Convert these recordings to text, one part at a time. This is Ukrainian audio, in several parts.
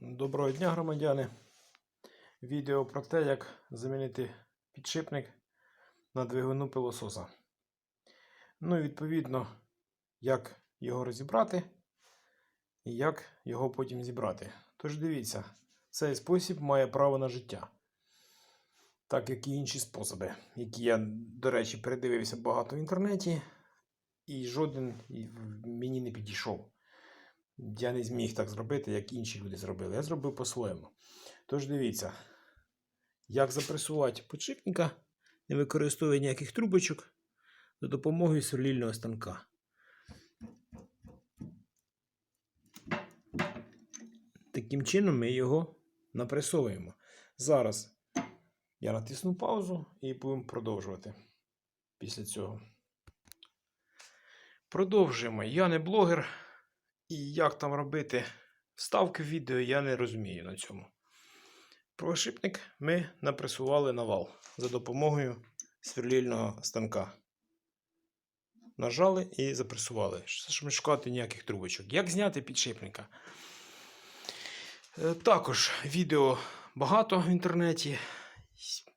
Доброго дня, громадяни. Відео про те, як замінити підшипник на двигуну пилососа. Ну і відповідно, як його розібрати і як його потім зібрати. Тож дивіться, цей спосіб має право на життя. Так як і інші способи, які я, до речі, передивився багато в інтернеті, і жоден мені не підійшов. Я не зміг так зробити, як інші люди зробили. Я зробив по-своєму. Тож дивіться, як запресувати подшипника, не використовує ніяких трубочок за допомогою сверлільного станка. Таким чином ми його напресовуємо. Зараз я натисну паузу і будемо продовжувати після цього. Продовжуємо. Я не блогер. І як там робити вставки в відео, я не розумію на цьому. Прошипник ми напресували на вал за допомогою сверлільного станка. Нажали і запресували. Щоб не шукати ніяких трубочок. Як зняти підшипника? Е, Також відео багато в інтернеті.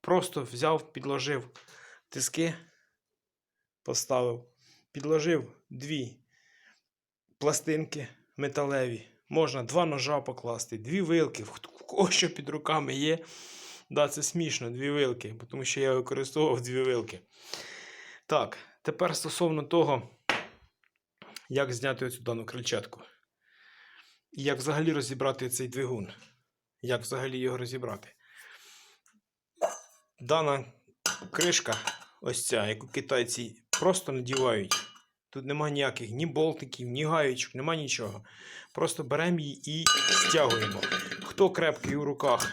Просто взяв, підложив тиски, поставив, підложив дві пластинки металеві. Можна два ножа покласти, дві вилки, в кого що під руками є. Да, це смішно, дві вилки, тому що я використовував дві вилки. Так, тепер стосовно того, як зняти оцю дану крильчатку. Як взагалі розібрати цей двигун. Як взагалі його розібрати. Дана кришка, ось ця, яку китайці просто надівають. Тут нема ніяких ні болтиків, ні гаєчок, нема нічого. Просто беремо її і стягуємо. Хто крепкий у руках,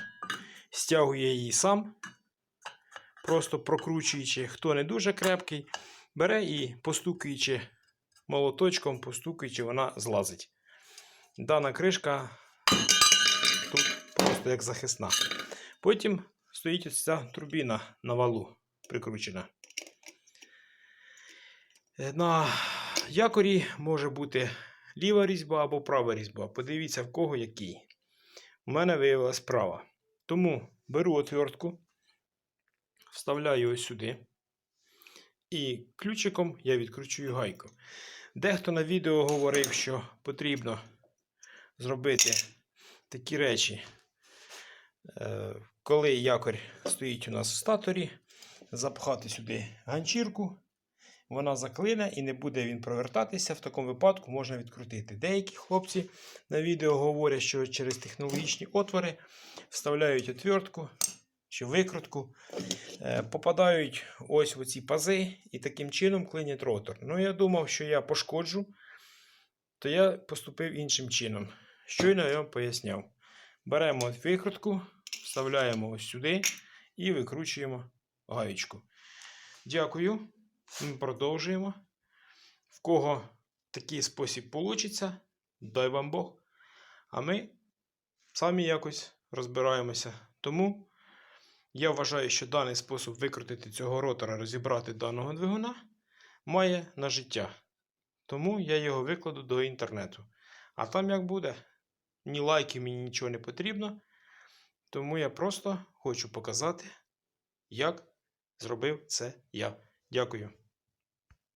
стягує її сам, просто прокручуючи, хто не дуже крепкий, бере і постукуючи молоточком, постукуючи, вона злазить. Дана кришка тут просто як захисна. Потім стоїть ось ця турбіна на валу прикручена. Е, На якорі може бути ліва різьба або права різьба. Подивіться, в кого який. У мене виявилась права. Тому беру отвертку, вставляю ось сюди. І ключиком я відкручую гайку. Дехто на відео говорив, що потрібно зробити такі речі, Е, коли якорь стоїть у нас в статорі, запхати сюди ганчірку вона заклине і не буде він провертатися. В такому випадку можна відкрутити. Деякі хлопці на відео говорять, що через технологічні отвори вставляють отвертку чи викрутку, е, попадають ось в ці пази і таким чином клинять ротор. Ну, я думав, що я пошкоджу, то я поступив іншим чином. Щойно я вам поясняв. Беремо викрутку, вставляємо ось сюди і викручуємо гаєчку. Дякую. Ми продовжуємо. В кого такий спосіб вийде, дай вам Бог. А ми самі якось розбираємося. Тому я вважаю, що даний спосіб викрутити цього ротора, розібрати даного двигуна, має на життя. Тому я його викладу до інтернету. А там як буде, ні лайків мені нічого не потрібно. Тому я просто хочу показати, як зробив це я. Дякую.